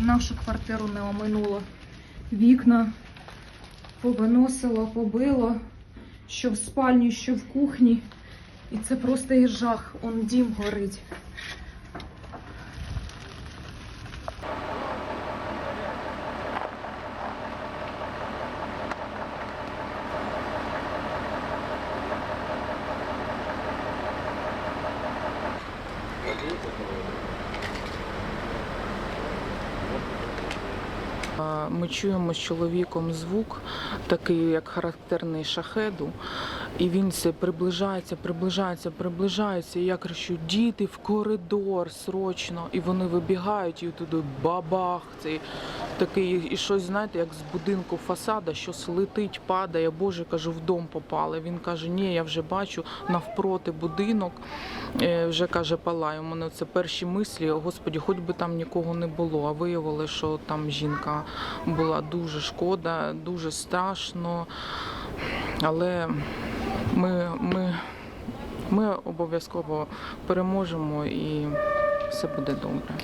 Нашу квартиру не оминуло. Вікна повиносило, побило, що в спальні, що в кухні. І це просто і жах. Он дім горить. А, Ми чуємо з чоловіком звук, такий як характерний шахеду, і він все приближається, приближається, приближається. І я кричу: діти в коридор срочно! І вони вибігають, і туди бабах. Цей такий, і щось, знаєте, як з будинку фасада, щось летить, падає. Боже, кажу, в дом попали. Він каже: Ні, я вже бачу навпроти будинок. Е, Вже каже, палає. У мене це перші мислі. Господі, хоч би там нікого не було. А виявили, що там жінка була дуже шкода, дуже страшно. Але ми, ми, ми обов'язково переможемо і все буде добре.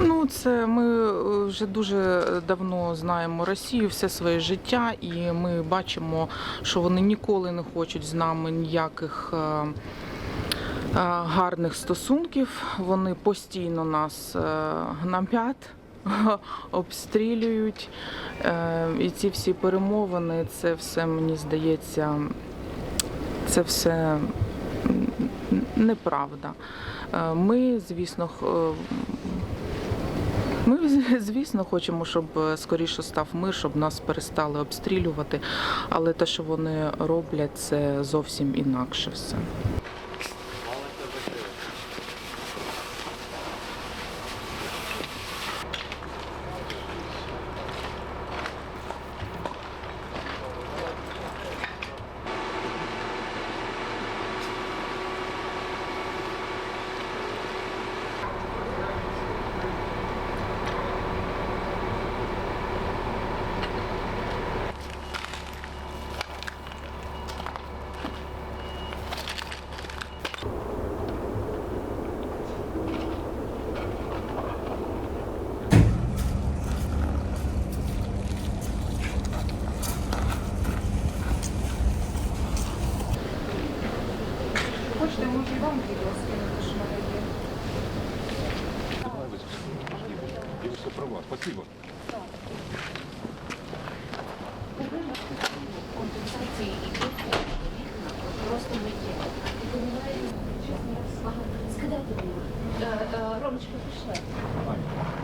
Ну, це ми е, вже дуже давно знаємо Росію, все своє життя, і ми бачимо, що вони ніколи не хочуть з нами ніяких. е, е, Гарних стосунків вони постійно нас е, гнобять, обстрілюють. Е, І ці всі перемовини, це все мені здається, це все неправда. Е, Ми, звісно, ми, звісно, хочемо, щоб е, скоріше став мир, щоб нас перестали обстрілювати. Але те, що вони роблять, це зовсім інакше все. вам Спасибо. Компенсації і просто не є. Ти розумієш, чесно, багато. Скидати було. Ромочка, пришла.